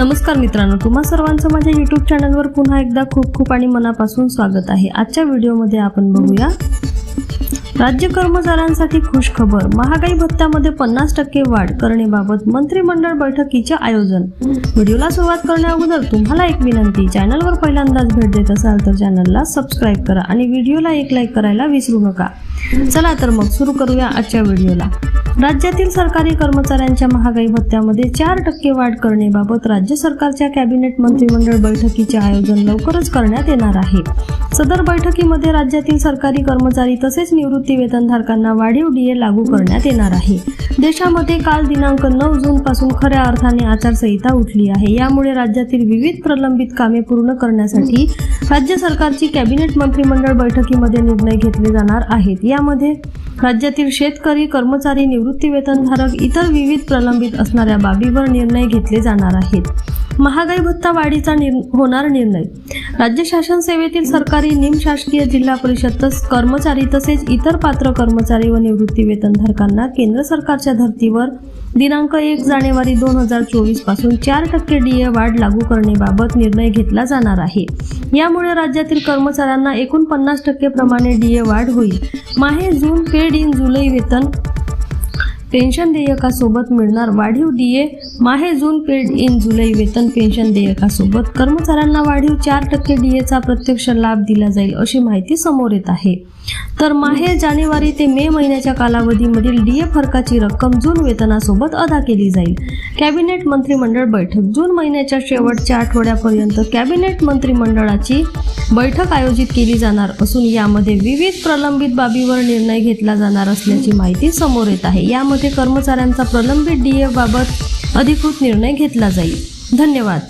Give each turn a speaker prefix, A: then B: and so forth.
A: नमस्कार मित्रांनो तुम्हा सर्वांचं माझ्या युट्यूब चॅनलवर पुन्हा एकदा खूप खूप आणि मनापासून स्वागत आहे. आजच्या व्हिडिओमध्ये आपण बघूया राज्य कर्मचाऱ्यांसाठी खुश खबर महागाई भत्त्यामध्ये पन्नास टक्के वाढ करण्याबाबत मंत्रिमंडळ बैठकीचे आयोजन. व्हिडिओला सुरुवात करण्या अगोदर तुम्हाला एक विनंती चॅनलवर पहिल्यांदाच भेट देत असाल तर चॅनलला सबस्क्राईब करा आणि व्हिडिओला एक लाईक करायला विसरू नका. चला तर मग सुरू करूया आजच्या व्हिडिओला राज्यातील सरकारी कर्मचाऱ्यांच्या महागाई भत्त्यामध्ये चार टक्के वाढ करण्याबाबत राज्य सरकारच्या कॅबिनेट मंत्रिमंडळ बैठकीचे आयोजन लवकरच करण्यात येणार आहे. सदर बैठकीमध्ये राज्यातील सरकारी कर्मचारी तसेच निवृत्ती वेतनधारकांना वाढीव डीए लागू करण्यात येणार आहे. देशामध्ये काल दिनांक नऊ जून पासून खऱ्या अर्थाने आचारसंहिता उठली आहे. यामुळे राज्यातील विविध प्रलंबित कामे पूर्ण करण्यासाठी राज्य सरकारची कॅबिनेट मंत्रिमंडळ बैठकीमध्ये निर्णय घेतले जाणार आहेत. यामध्ये राज्यातील शेतकरी कर्मचारी निवृत्ती वेतनधारक इतर विविध प्रलंबित असणाऱ्या बाबीवर निर्णय घेतले जाणार आहेत. महागाई भत्ता वाढीचा निर होणार निर्णय. राज्य शासन सेवेतील सरकारी निमशासकीय जिल्हा परिषद तस कर्मचारी तसेच इतर पात्र कर्मचारी व निवृत्ती वेतनधारकांना केंद्र सरकारच्या धर्तीवर दिनांक एक जानेवारी दोन हजार चोवीसपासून चार टक्के डीए वाढ लागू करण्याबाबत निर्णय घेतला जाणार आहे. यामुळे राज्यातील कर्मचाऱ्यांना एकूण पन्नास टक्के प्रमाणे डीए वाढ होईल. माहे जून पेड इन जुलै वेतन पेन्शन देयकासोबत मिळणार वाढीव डीए माहे जून पेड इन जुलै वेतन पेन्शन देयकासोबत कर्मचाऱ्यांना वाढीव चार टक्के डीएचा प्रत्यक्ष लाभ दिला जाईल अशी माहिती समोर येत आहे. तर माहे जानेवारी ते मे महिन्याच्या कालावधीमधील डीए फरकाची रक्कम जून वेतनासोबत अदा केली जाईल. कॅबिनेट मंत्रिमंडळ बैठक जून महिन्याच्या शेवटच्या आठवड्यापर्यंत कॅबिनेट मंत्रिमंडळाची बैठक आयोजित केली जाणार असून यामध्ये विविध प्रलंबित बाबीवर निर्णय घेतला जाणार असल्याची माहिती समोर येत आहे. यामध्ये कर्मचाऱ्यांचा प्रलंबित डीए बाबत अधिकृत निर्णय घेतला जाईल. धन्यवाद.